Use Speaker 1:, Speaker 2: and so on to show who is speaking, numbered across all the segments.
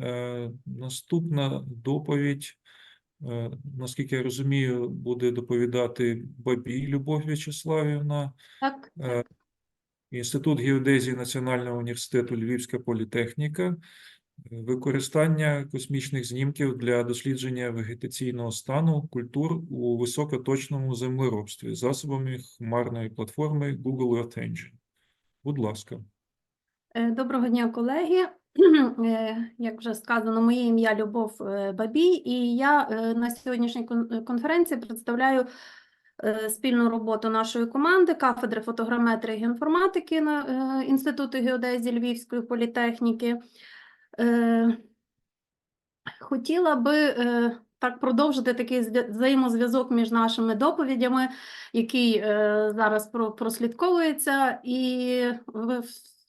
Speaker 1: Е, Наступна доповідь, е, наскільки я розумію, буде доповідати Бабій Любов В'ячеславівна,
Speaker 2: Так,
Speaker 1: е, Інститут геодезії Національного університету Львівська політехніка, використання космічних знімків для дослідження вегетаційного стану культур у високоточному землеробстві засобами хмарної платформи Google Earth Engine. Будь ласка.
Speaker 2: Доброго дня, колеги. Е, Як вже сказано, моє ім'я Любов е, Бабій, і я е, на сьогоднішній конференції представляю спільну роботу нашої команди кафедри фотограметрії і геоінформатики на Інституту геодезії Львівської політехніки. Хотіла би так продовжити такий взаємозв'язок між нашими доповідями, який зараз прослідковується, і в-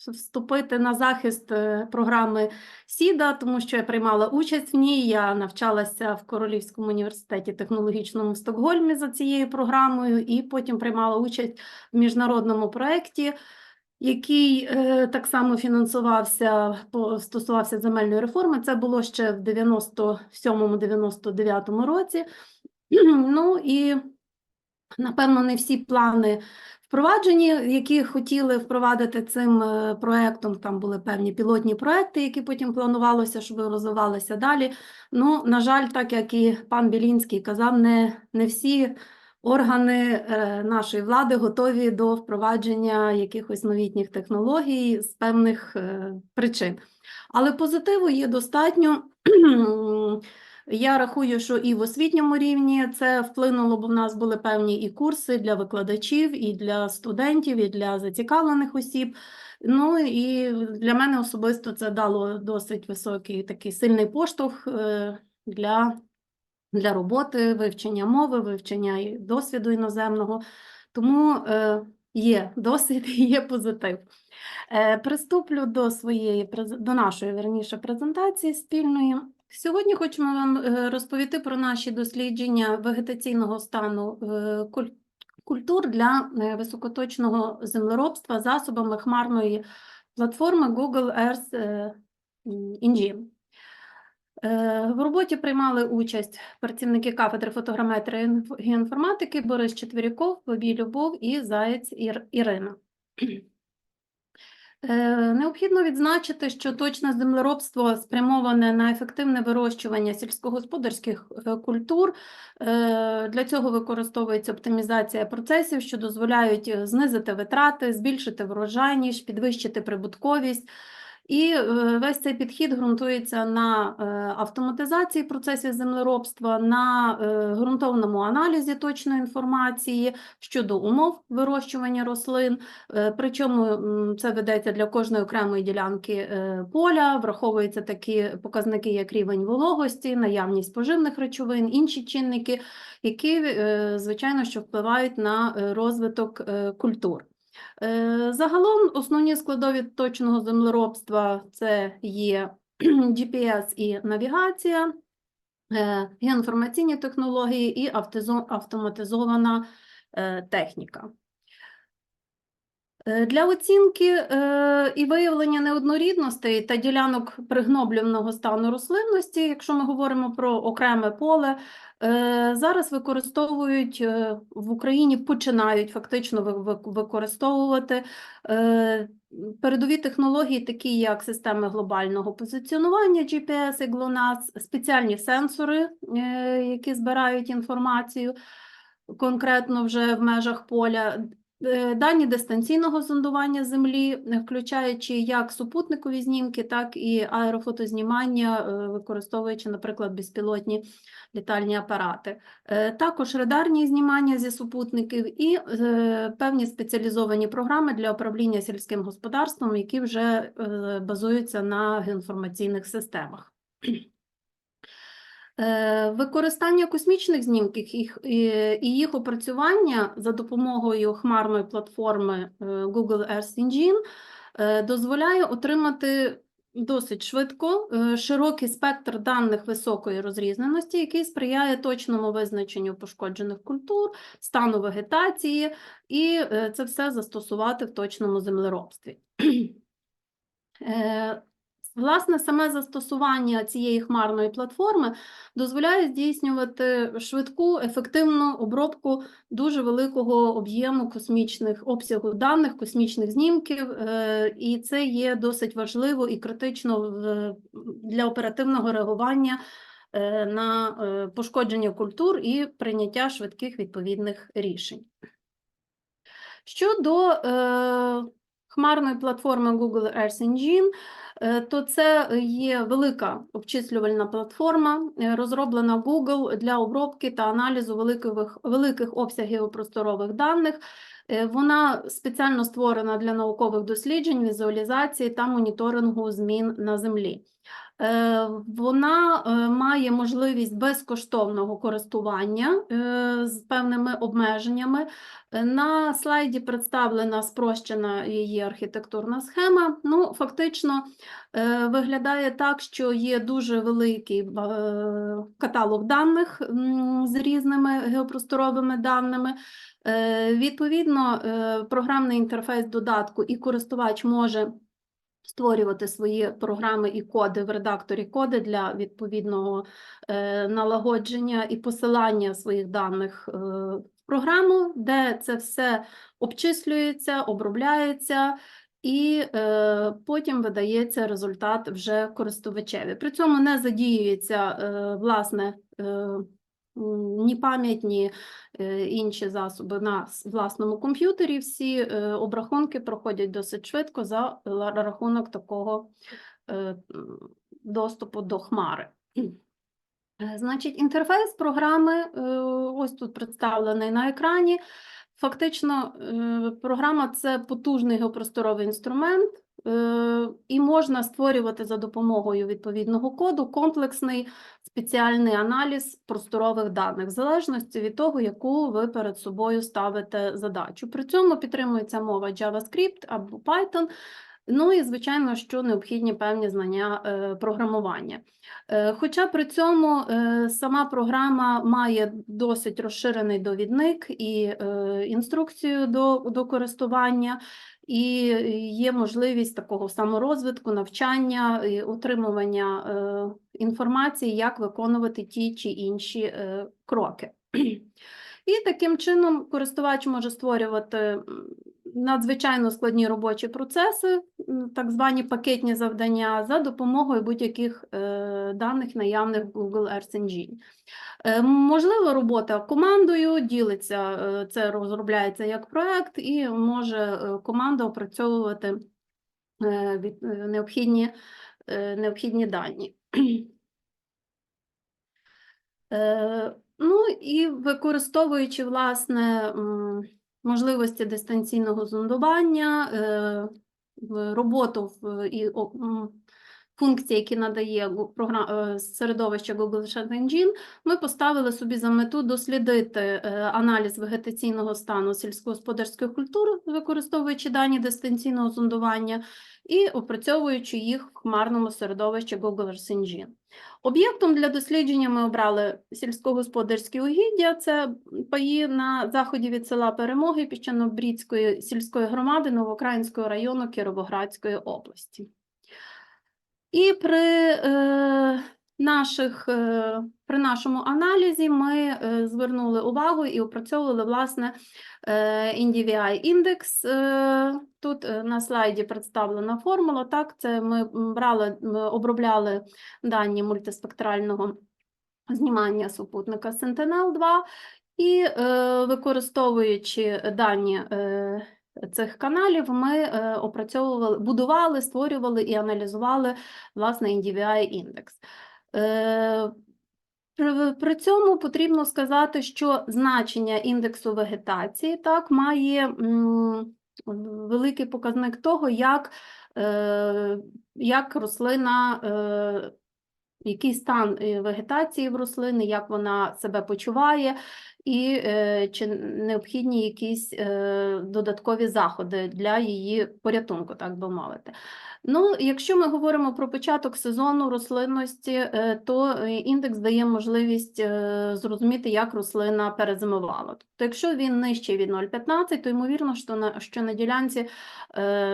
Speaker 2: вступити на захист е, програми СІДА, тому що я приймала участь в ній. Я навчалася в Королівському університеті технологічному в Стокгольмі за цією програмою, і потім приймала участь в міжнародному проєкті який е, так само фінансувався, по, стосувався земельної реформи. Це було ще в 97-99 році. Ну і напевно не всі плани впроваджені, які хотіли впровадити цим е, проектом. Там були певні пілотні проекти, які потім планувалося, щоб розвивалися далі. Ну, на жаль, так як і пан Білінський казав, не, не всі органи е, нашої влади готові до впровадження якихось новітніх технологій з певних е, причин. Але позитиву є достатньо. Я рахую, що і в освітньому рівні це вплинуло, бо в нас були певні і курси для викладачів, і для студентів, і для зацікавлених осіб. Ну і для мене особисто це дало досить високий такий сильний поштовх е, для для роботи, вивчення мови, вивчення досвіду іноземного. Тому е, є досвід і є позитив. Е, приступлю до своєї до нашої верніше презентації спільної. Сьогодні хочемо вам е, розповісти про наші дослідження вегетаційного стану е, культур для е, високоточного землеробства засобами хмарної платформи Google Earth Engine. В роботі приймали участь працівники кафедри фотограметрії геоінформатики Борис Четвіряков, Бабій Любов і Заєць Ірина. Е, Необхідно відзначити, що точне землеробство спрямоване на ефективне вирощування сільськогосподарських е, культур. Е, Для цього використовується оптимізація процесів, що дозволяють знизити витрати, збільшити врожайність, підвищити прибутковість. І е, весь цей підхід ґрунтується на е, автоматизації процесів землеробства, на е, ґрунтовному аналізі точної інформації щодо умов вирощування рослин. Причому це ведеться для кожної окремої ділянки поля, враховуються такі показники, як рівень вологості, наявність поживних речовин, інші чинники, які, звичайно, що впливають на розвиток культур. Е, Загалом основні складові точного землеробства це є GPS і навігація, е, геоінформаційні технології і автоматизована е, техніка. Е, Для оцінки е, і виявлення неоднорідностей та ділянок пригноблюваного стану рослинності, якщо ми говоримо про окреме поле, е, зараз використовують в Україні, починають фактично ви- ви- використовувати передові технології, такі як системи глобального позиціонування GPS і GLONASS, спеціальні сенсори, які збирають інформацію конкретно вже в межах поля. Е, Дані дистанційного зондування землі, е, включаючи як супутникові знімки, так і аерофотознімання, е, використовуючи, наприклад, безпілотні літальні апарати. Також радарні знімання зі супутників і певні спеціалізовані програми для управління сільським господарством, які вже базуються на геоінформаційних системах. Е, Використання космічних знімків і їх опрацювання за допомогою хмарної платформи е, Google Earth Engine е, дозволяє отримати досить швидко широкий спектр даних високої розрізненості, який сприяє точному визначенню пошкоджених культур, стану вегетації, і це все застосувати в точному землеробстві. Власне, саме застосування цієї хмарної платформи дозволяє здійснювати швидку, ефективну обробку дуже великого об'єму космічних обсягу даних, космічних знімків, е, і це є досить важливо і критично для оперативного реагування е, на е, пошкодження культур і прийняття швидких відповідних рішень. Щодо хмарної платформи Google Earth Engine, е, то це є велика обчислювальна платформа, е, розроблена Google для обробки та аналізу великих, великих обсягів просторових даних. Е, Вона спеціально створена для наукових досліджень, візуалізації та моніторингу змін на Землі. Е, Вона е, має можливість безкоштовного користування е, з певними обмеженнями. На слайді представлена спрощена її архітектурна схема. Ну, фактично виглядає так, що є дуже великий каталог даних з різними геопросторовими даними. Відповідно, програмний інтерфейс додатку і користувач може створювати свої програми і коди в редакторі коди для відповідного е, налагодження і посилання своїх даних е, в програму, де це все обчислюється, обробляється. І е, потім видається результат вже користувачеві. При цьому не задіюється власне ні пам'ять, ні е, інші засоби на власному комп'ютері. Всі е, обрахунки проходять досить швидко за рахунок такого е, доступу до хмари. Значить, інтерфейс програми ось тут представлений на екрані. Фактично, е, програма це потужний геопросторовий інструмент, е, і можна створювати за допомогою відповідного коду комплексний спеціальний аналіз просторових даних, в залежності від того, яку ви перед собою ставите задачу. При цьому підтримується мова JavaScript або Python. Ну і звичайно, що необхідні певні знання е, програмування. Е, Хоча при цьому е, сама програма має досить розширений довідник і інструкцію до, до користування, і є можливість такого саморозвитку, навчання, і отримування інформації, як виконувати ті чи інші кроки. І таким чином користувач може створювати надзвичайно складні робочі процеси, так звані пакетні завдання, за допомогою будь-яких е, даних наявних в Google Earth Engine. Е, Можливо, робота командою ділиться, е, це розробляється як проект, і може команда опрацьовувати необхідні, необхідні дані. Ну і використовуючи власне можливості дистанційного зондування, е, роботу в і функції, які надає е, середовище Google Search Engine, ми поставили собі за мету дослідити е, аналіз вегетаційного стану сільськогосподарських культур, використовуючи дані дистанційного зондування і опрацьовуючи їх в хмарному середовищі Google Earth Engine. Об'єктом для дослідження ми обрали сільськогосподарські угіддя, це паї на заході від села Перемоги Піщано-Брідської сільської громади Новоукраїнського району Кіровоградської області. І при, е, наших, е, при нашому аналізі ми е, звернули увагу і опрацьовували власне е, NDVI індекс. Е, тут е, на слайді представлена формула. Так, це ми брали, обробляли дані мультиспектрального знімання супутника Sentinel-2 і е, використовуючи дані е, цих каналів, ми е, опрацьовували, будували, створювали і аналізували власне NDVI індекс. Е, при, цьому потрібно сказати, що значення індексу вегетації так має великий показник того, як, е, як рослина, який стан е, вегетації в рослини, як вона себе почуває, і е, чи необхідні якісь е, додаткові заходи для її порятунку, так би мовити. Ну, якщо ми говоримо про початок сезону рослинності, то індекс дає можливість зрозуміти, як рослина перезимувала. Тобто, якщо він нижчий від 0,15, то ймовірно, що на, що на ділянці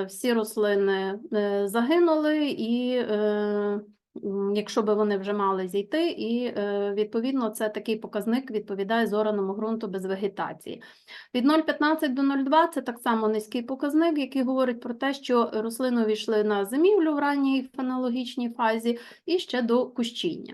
Speaker 2: всі рослини загинули, і якщо би вони вже мали зійти, і е, відповідно це такий показник відповідає зораному ґрунту без вегетації. Від 0,15 до 0,2 це так само низький показник, який говорить про те, що рослини увійшли на зимівлю в ранній фенологічній фазі і ще до кущіння.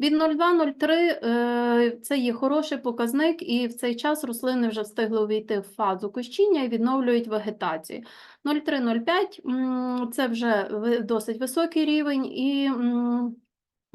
Speaker 2: Від 0,2-0,3 е, це є хороший показник, і в цей час рослини вже встигли увійти в фазу кущіння і відновлюють вегетацію. 0,3-0,5 м, це вже досить високий рівень, і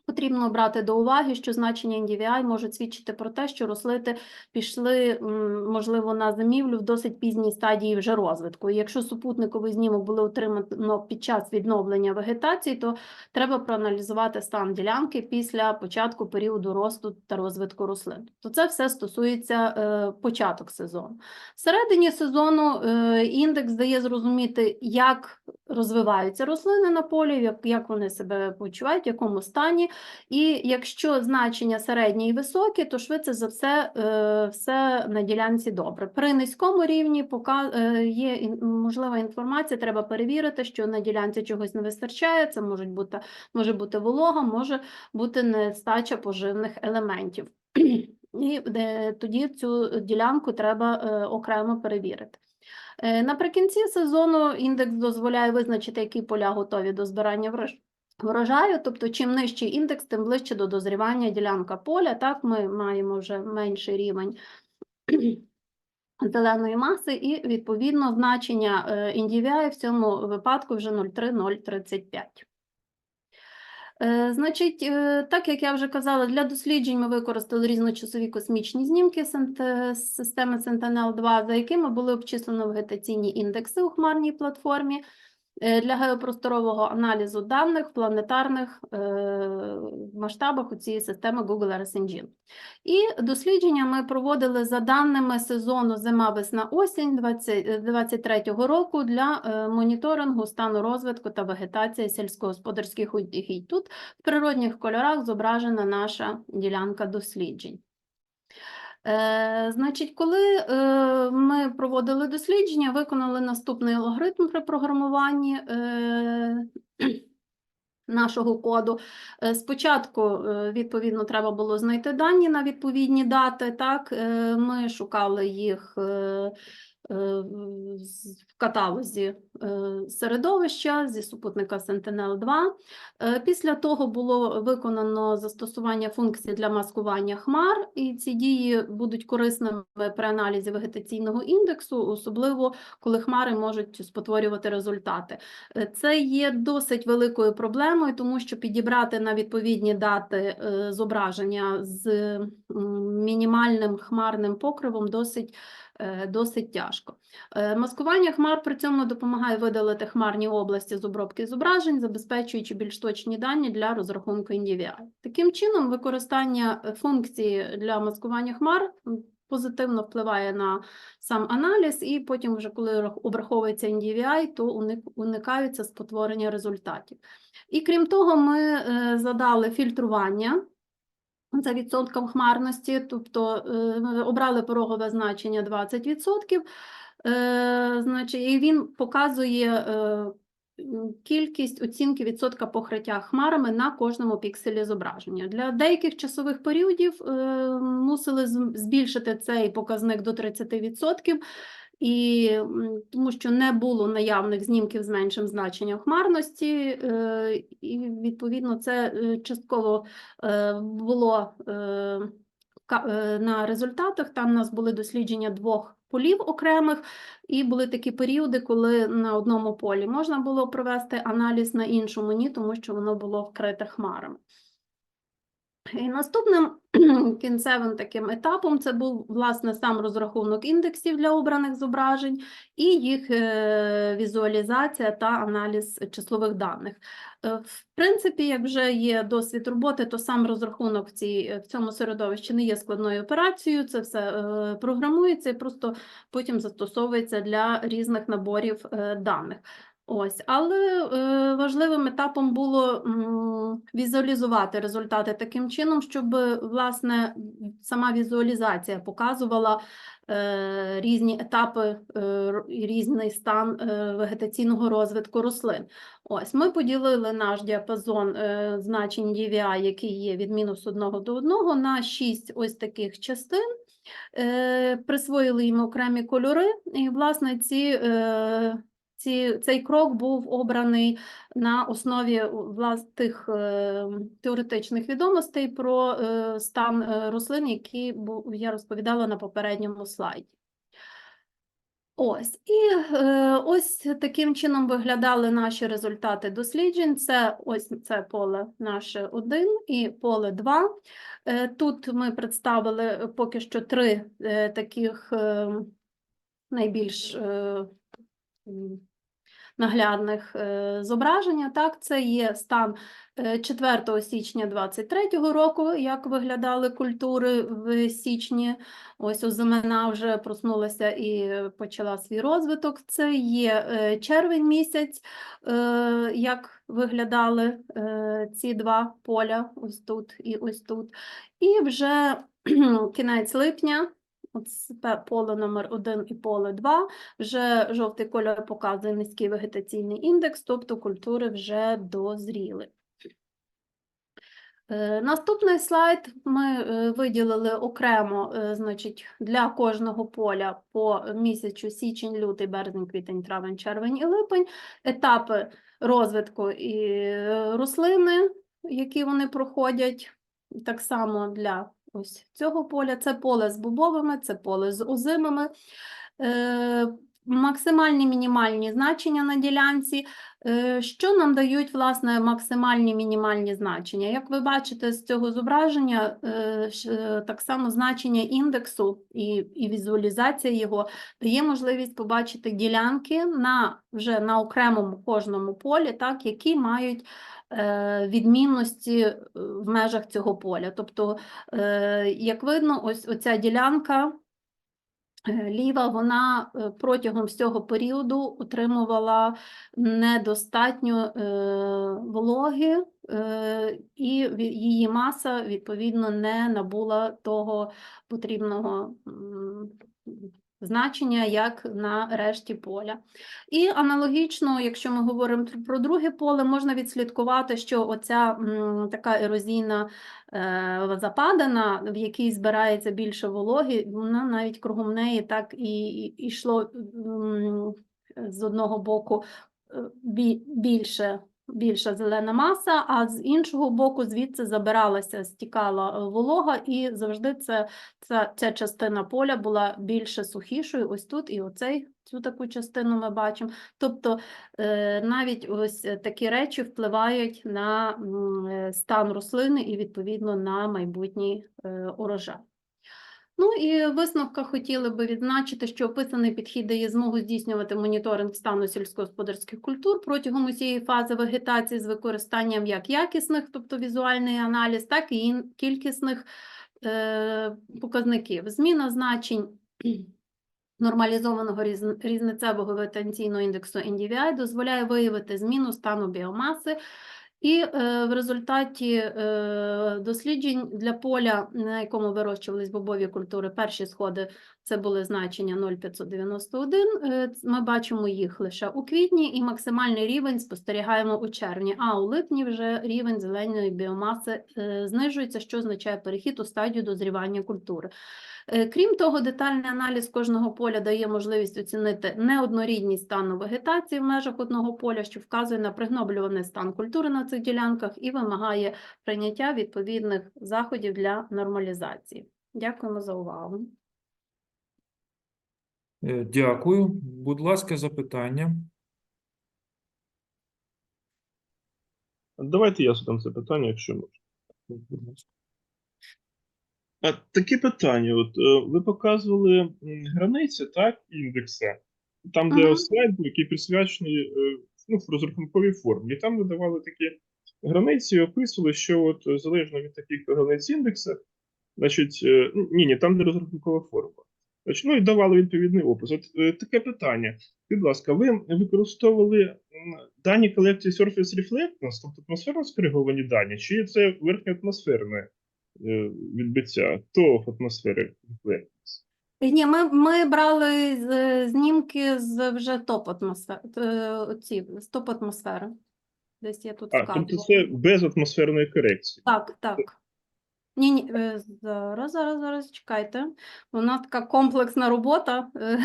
Speaker 2: потрібно брати до уваги, що значення NDVI може свідчити про те, що рослини пішли, можливо, на зимівлю в досить пізній стадії вже розвитку. І якщо супутниковий знімок було отримано під час відновлення вегетації, то треба проаналізувати стан ділянки після початку періоду росту та розвитку рослин. То це все стосується е, початок сезону. Всередині сезону е, індекс дає зрозуміти, як розвиваються рослини на полі, як вони себе почувають, в якому стані. І якщо значення середні і високі, то швидше за все, е, все на ділянці добре. При низькому рівні е, є можлива інформація, треба перевірити, що на ділянці чогось не вистачає. Це можуть бути, може бути волога, може бути нестача поживних елементів. І е, тоді цю ділянку треба окремо перевірити. Наприкінці сезону індекс дозволяє визначити, які поля готові до збирання врож- врожаю. Тобто, чим нижчий індекс, тим ближче до дозрівання ділянка поля. Так, ми маємо вже менший рівень зеленої маси, і відповідно значення е, NDVI в цьому випадку вже 0,3-0,35. Е, Значить, е, так як я вже казала, для досліджень ми використали різночасові космічні знімки системи Sentinel-2, за якими були обчислено вегетаційні індекси у хмарній платформі е, для геопросторового аналізу даних в планетарних е, масштабах у цієї системи Google Earth Engine. І дослідження ми проводили за даними сезону зима-весна-осінь 2023 року для е, моніторингу стану розвитку та вегетації сільськогосподарських угідь. Тут в природних кольорах зображена наша ділянка досліджень. Е, значить, коли е, ми проводили дослідження, виконали наступний алгоритм при програмуванні е, нашого коду. Е, Спочатку, е, відповідно, треба було знайти дані на відповідні дати. Так, ми шукали їх в- з- каталозі е, середовища зі супутника Sentinel-2. Е, Після того було виконано застосування функцій для маскування хмар, і ці дії будуть корисними при аналізі вегетаційного індексу, особливо коли хмари можуть спотворювати результати. Е, Це є досить великою проблемою, тому що підібрати на відповідні дати е, зображення з мінімальним хмарним покривом досить, е, досить тяжко. Е, Маскування хмар при цьому допомагає видалити хмарні області з обробки зображень, забезпечуючи більш точні дані для розрахунку NDVI. Таким чином, використання е, функції для маскування хмар позитивно впливає на сам аналіз, і потім, вже коли обраховується NDVI, то уникаються спотворення результатів. І крім того, ми е, задали фільтрування за відсотком хмарності, тобто е, обрали порогове значення 20%, е, значить, і він показує е, кількість оцінки відсотка покриття хмарами на кожному пікселі зображення. Для деяких часових періодів мусили збільшити цей показник до 30%, і тому що не було наявних знімків з меншим значенням хмарності, е, і відповідно це е, частково е, було на результатах. Там у нас були дослідження двох полів окремих, і були такі періоди, коли на одному полі можна було провести аналіз, на іншому ні, тому що воно було вкрите хмарами. І наступним кінцевим таким етапом це був власне сам розрахунок індексів для обраних зображень і їх е, візуалізація та аналіз числових даних. Е, В принципі, як вже є досвід роботи, то сам розрахунок в, цій, в цьому середовищі не є складною операцією, це все е, програмується і просто потім застосовується для різних наборів даних. Ось, але е, важливим етапом було м, візуалізувати результати таким чином, щоб власне сама візуалізація показувала е, різні етапи е, різний стан е, вегетаційного розвитку рослин. Ось ми поділили наш діапазон е, значень DVI, який є від мінус 1 до 1, на 6 ось таких частин. Е, Присвоїли їм окремі кольори, і власне ці. Е, ці, цей крок був обраний на основі влас, тих е, теоретичних відомостей про е, стан е, рослин, які я розповідала на попередньому слайді. Ось, і е, ось таким чином виглядали наші результати досліджень. Це ось це поле наше 1 і поле 2. Е, тут ми представили е, поки що три е, таких е, найбільш е, наглядних е, зображення. Так, це є стан е, 4 січня 2023 року, як виглядали культури в січні. Ось озимина вже проснулася і почала свій розвиток. Це є е, червень місяць, е, як виглядали е, ці два поля, ось тут і ось тут. І вже кінець липня. Пе- поле номер 1 і поле 2, вже жовтий кольор показує низький вегетаційний індекс, тобто культури вже дозріли. Е, Наступний слайд ми е, виділили окремо, е, значить, для кожного поля по місяцю січень, лютий, березень, квітень, травень, червень і липень, етапи розвитку і рослини, які вони проходять. Так само для ось цього поля. Це поле з бобовими, це поле з озимими. Е, Максимальні мінімальні значення на ділянці. Е, Що нам дають власне максимальні мінімальні значення? Як ви бачите з цього зображення, е, е, так само значення індексу і, і візуалізація його дає можливість побачити ділянки на вже на окремому кожному полі, так, які мають відмінності е, в межах цього поля. Тобто, е, як видно, ось оця ділянка е, ліва, вона е, протягом всього періоду отримувала недостатньо е, вологи, е, і її маса, відповідно, не набула того потрібного значення, як на решті поля. І аналогічно, якщо ми говоримо про друге поле, можна відслідкувати, що оця така ерозійна е, западина, в якій збирається більше вологи, вона навіть кругом неї так і, йшло з одного боку е, більше. Більша зелена маса, а з іншого боку звідси забиралася, стікала е, волога, і завжди це, ця, ця частина поля була більше сухішою. Ось тут і оцей цю таку частину ми бачимо. Тобто е, навіть ось такі речі впливають на е, стан рослини і відповідно на майбутній урожай. Ну і в висновках хотіли би відзначити, що описаний підхід дає змогу здійснювати моніторинг стану сільськогосподарських культур протягом усієї фази вегетації з використанням як якісних, тобто візуальний аналіз, так і кількісних е, показників. Зміна значень нормалізованого різ- різницевого вегетаційного індексу NDVI дозволяє виявити зміну стану біомаси і е, в результаті е, досліджень для поля, на якому вирощувались бобові культури, перші сходи це були значення 0,591. е, Ми бачимо їх лише у квітні, і максимальний рівень спостерігаємо у червні. А у липні вже рівень зеленої біомаси знижується, що означає перехід у стадію дозрівання культури. Е, Крім того, детальний аналіз кожного поля дає можливість оцінити неоднорідність стану вегетації в межах одного поля, що вказує на пригноблюваний стан культури на цих ділянках і вимагає прийняття відповідних заходів для нормалізації. Дякуємо за увагу.
Speaker 1: Е, Дякую. Будь ласка, запитання.
Speaker 3: Давайте я задам запитання, якщо можна. А таке питання: от е, ви показували границі, так, індекси, там, де
Speaker 2: Ага.
Speaker 3: слайд, який присвячений е, ну, в розрахунковій формі. І там видавали такі границі і описували, що от залежно від таких границь індекса, значить, е, ну, ні, ні, там не розрахункова форма. Значить, Ну і давали відповідний опис. От таке питання. Будь ласка, ви використовували дані колекції Surface Reflectance, тобто атмосферно скориговані дані, чи це верхньоатмосферне е, відбиття ТОВ атмосфери Reflectance?
Speaker 2: Ні, ми, ми брали знімки з вже топ атмосфери, оці, з топ атмосфери. Десь я тут
Speaker 3: А, тобто це без атмосферної корекції.
Speaker 2: Так, так. Ні, ні, е, зараз, зараз, зараз, чекайте. У нас така комплексна робота. Е,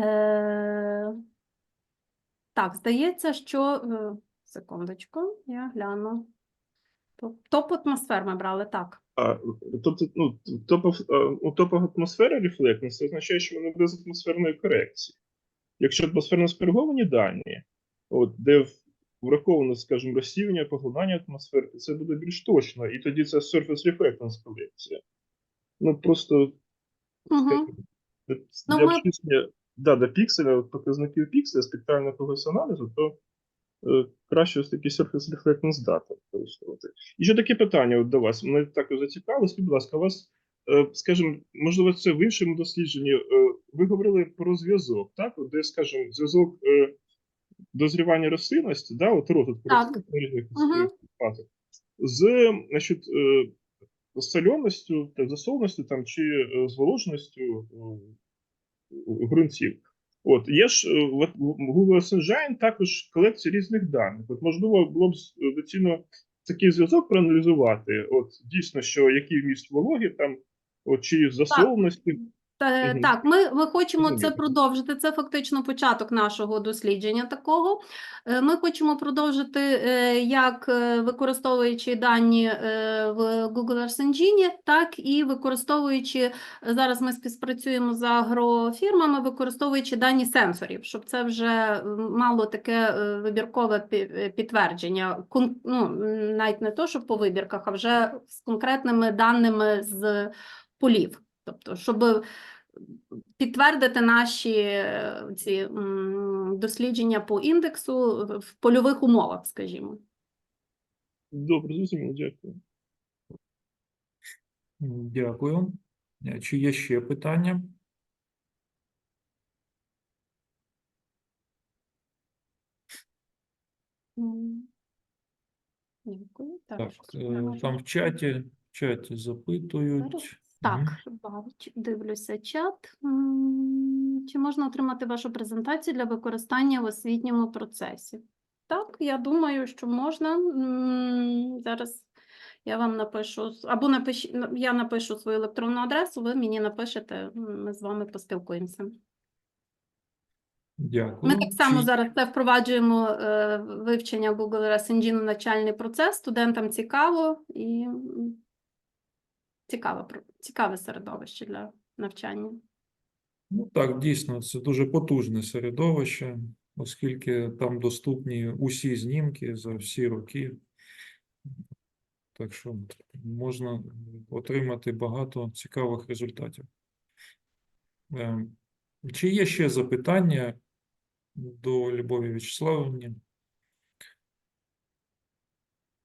Speaker 2: е, Так, здається, що... е, Секундочку, я гляну. Топ- Топ атмосфер ми брали, так.
Speaker 3: А, тобто, ну, топов, е, у топах атмосфери Reflectance це означає, що вони без атмосферної корекції. Якщо атмосферно скориговані дані, от, де враховано, скажімо, розсіювання, поглинання атмосфери, це буде більш точно, і тоді це Surface Reflectance колекція. Ну, просто
Speaker 2: Угу.
Speaker 3: для
Speaker 2: Ну,
Speaker 3: для
Speaker 2: ми-
Speaker 3: да, до пікселя, показників пікселя спектрального когось аналізу, то краще ось такі Surface Reflectance data використовувати. І ще таке питання от до вас. Мене також зацікавило. Скажіть, будь ласка, у вас, е, скажімо, можливо, це в іншому дослідженні. е, Ви говорили про зв'язок, так? Де, скажімо, зв'язок е, дозрівання рослинності, да, от розвитку
Speaker 2: Так.
Speaker 3: рослин на різних з значить, е, соленістю, та засоленістю там, чи е, зволоженістю е, ґрунтів. От є ж е, в в Google Engine також колекція різних даних. От можливо було б е, доцільно такий зв'язок проаналізувати. От дійсно, що який вміст вологи там, от чи засоленості.
Speaker 2: Та-. Так, ми, ми хочемо це продовжити. Це фактично початок нашого дослідження такого. Е, Ми хочемо продовжити, е, як е, використовуючи дані в Google Earth Engine, так і використовуючи, зараз ми співпрацюємо з агрофірмами, використовуючи дані сенсорів, щоб це вже мало таке вибіркове підтвердження. Ну, навіть не то, що по вибірках, а вже з конкретними даними з полів. Тобто, щоб підтвердити наші е, ці дослідження по індексу в- польових умовах, скажімо.
Speaker 3: Добре, зрозуміло, дякую.
Speaker 1: Дякую. Е, Чи є ще питання?
Speaker 2: Дякую. Так,
Speaker 1: Так, е, там в чаті, в чаті
Speaker 2: Зараз.
Speaker 1: запитують.
Speaker 2: Так, бач- дивлюся чат. Чи можна отримати вашу презентацію для використання в освітньому процесі? Так, я думаю, що можна. Зараз я вам напишу, або напиш, я напишу свою електронну адресу, ви мені напишете, ми з вами поспілкуємося.
Speaker 1: Дякую.
Speaker 2: Ми так само
Speaker 1: Чи-
Speaker 2: зараз це впроваджуємо е, вивчення Google Earth Engine в навчальний процес. Студентам цікаво і цікаве, цікаве середовище для навчання.
Speaker 1: Ну так, дійсно, це дуже потужне середовище, оскільки там доступні усі знімки за всі роки. Так що можна отримати багато цікавих результатів. Е, Чи є ще запитання до Любові Вячеславівні?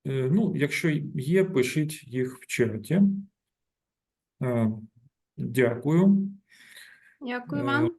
Speaker 1: Е, Ну, якщо є, пишіть їх в чаті. Е, Дякую.
Speaker 2: Дякую
Speaker 1: Е,
Speaker 2: вам.